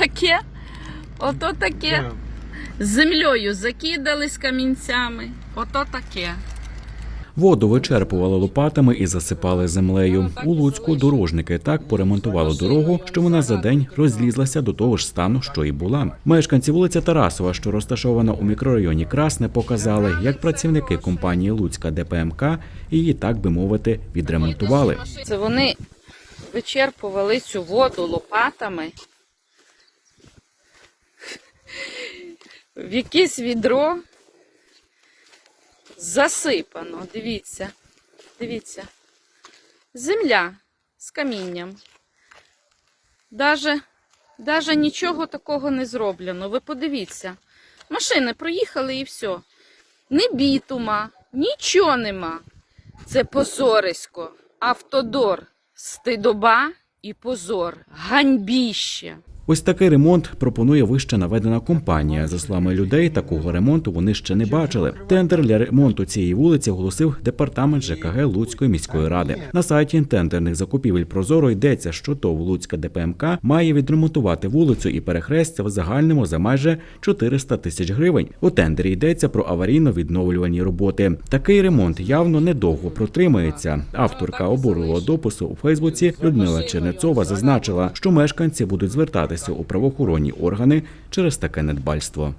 таке. Ото таке. З землею закидали з камінцями. Ото таке. Воду вичерпували лопатами і засипали землею. У Луцьку дорожники так поремонтували дорогу, що вона за день розлізлася до того ж стану, що і була. Мешканці вулиця Тарасова, що розташована у мікрорайоні Красне, показали, як працівники компанії Луцька ДПМК її, так би мовити, відремонтували. Це вони вичерпували цю воду лопатами. В якесь відро засипано. Дивіться. Дивіться. Земля з камінням. Даже, даже нічого такого не зроблено. Ви подивіться. Машини проїхали і все. Ні бітума, нічого нема. Це позорисько, автодор, стидоба і позор, ганьбіще. Ось такий ремонт пропонує вище наведена компанія. За словами людей, такого ремонту вони ще не бачили. Тендер для ремонту цієї вулиці оголосив департамент ЖКГ Луцької міської ради. На сайті тендерних закупівель Прозоро йдеться, що ТОВ Луцька ДПМК має відремонтувати вулицю і перехрестя в загальному за майже 400 тисяч гривень. У тендері йдеться про аварійно-відновлювані роботи. Такий ремонт явно недовго протримається. Авторка обурливого допису у Фейсбуці Людмила Чернецова зазначила, що мешканці будуть звертатися у правоохоронні органи через таке недбальство.